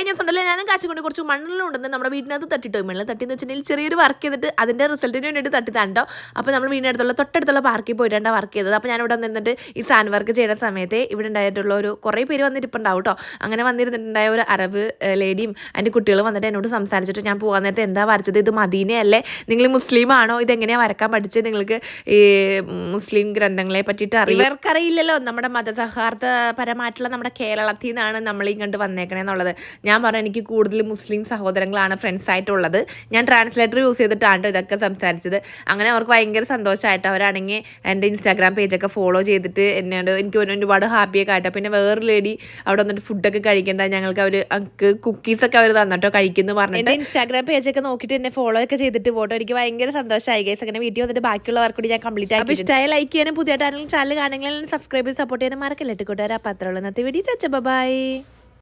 കഴിഞ്ഞ ദിവസം ഉണ്ടല്ലോ ഞാനും കാച്ചുകൊണ്ട് കുറച്ച് മണ്ണെല്ലാം ഉണ്ടെന്ന് നമ്മുടെ വീടിനകത്ത് തട്ടിട്ടോ മണ്ണിൽ തട്ടിയെന്ന് വെച്ചിട്ടുണ്ടെങ്കിൽ ചെറിയൊരു വർക്ക് ചെയ്തിട്ട് അതിന്റെ റിസൾട്ടിന് വേണ്ടിയിട്ട് തട്ടിത്താണ്ടോ അപ്പോൾ നമ്മൾ വീടിനടുത്തുള്ള തൊട്ടടുത്തുള്ള പാർക്കിൽ പോയിട്ടാണ് വർക്ക് ചെയ്തത്. അപ്പോൾ ഞാനിവിടെ നിന്നിട്ട് ഈ സാൻ വർക്ക് ചെയ്യുന്ന സമയത്ത് ഇവിടെ ഉണ്ടായിട്ടുള്ള ഒരു കുറേ പേര് വന്നിട്ടുണ്ടാവും കേട്ടോ അങ്ങനെ വന്നിരുന്നിട്ടുണ്ടായ ഒരു അറബ് ലേഡിയും അതിന്റെ കുട്ടികളും വന്നിട്ട് എന്നോട് സംസാരിച്ചിട്ട് ഞാൻ പോകാൻ നേരത്തെ എന്താ വരച്ചത്? ഇത് മദീനയല്ലേ? നിങ്ങൾ മുസ്ലിം ആണോ? ഇതെങ്ങനെയാണ് വരക്കാൻ പഠിച്ചത്? നിങ്ങൾക്ക് ഈ മുസ്ലിം ഗ്രന്ഥങ്ങളെ പറ്റിയിട്ട് അറിയാം. ഇവർക്കറിയില്ലല്ലോ നമ്മുടെ മതസൗഹാർദ്ദപരമായിട്ടുള്ള നമ്മുടെ കേരളത്തിൽ നിന്നാണ് നമ്മൾ ഇങ്ങോട്ട് വന്നേക്കണേ എന്നുള്ളത്. ഞാൻ പറഞ്ഞു എനിക്ക് കൂടുതൽ മുസ്ലിം സഹോദരങ്ങളാണ് ഫ്രണ്ട്സ് ആയിട്ടുള്ളത്. ഞാൻ ട്രാൻസ്ലേറ്റർ യൂസ് ചെയ്തിട്ടാണ് ഇതൊക്കെ സംസാരിച്ചത്. അങ്ങനെ അവർക്ക് ഭയങ്കര സന്തോഷമായിട്ട് അവരാണെങ്കിൽ എന്റെ ഇൻസ്റ്റാഗ്രാം പേജൊക്കെ ഫോളോ ചെയ്തിട്ട് എന്നോട് എനിക്ക് ഒരുപാട് ഹാപ്പിയൊക്കെ ആയിട്ട്. പിന്നെ വേറൊരു ലേഡി അവിടെ വന്നിട്ട് ഫുഡൊക്കെ കഴിക്കേണ്ട ഞങ്ങൾക്ക് അവർ കുക്കീസൊക്കെ അവർ തന്നിട്ടോ കഴിക്കുന്നു പറഞ്ഞിട്ട്. ഇൻസ്റ്റാഗ്രാം പേജൊക്കെ നോക്കിയിട്ട് എന്നെ ഫോളോ ഒക്കെ ചെയ്തിട്ട് പോട്ടോ. എനിക്ക് ഭയങ്കര സന്തോഷമായി ഗൈസ് അങ്ങനെ വീട്ടിൽ വന്നിട്ട് ബാക്കിയുള്ളവർക്ക് കൂടി ഞാൻ കംപ്ലീറ്റ് ആക്കി ഇഷ്ടമായി ലൈക്ക് ചെയ്യാനും പുതിയ ചാനൽ ചാനൽ കാണുമെങ്കിൽ സബ്സ്ക്രൈബ് ചെയ്ത് സപ്പോർട്ട് ചെയ്യാനും മറക്കല്ലേ കൂട്ടുകാരാ പത്രമുള്ള ഇന്നത്തെ വീഡിയോ ചച്ച ബൈ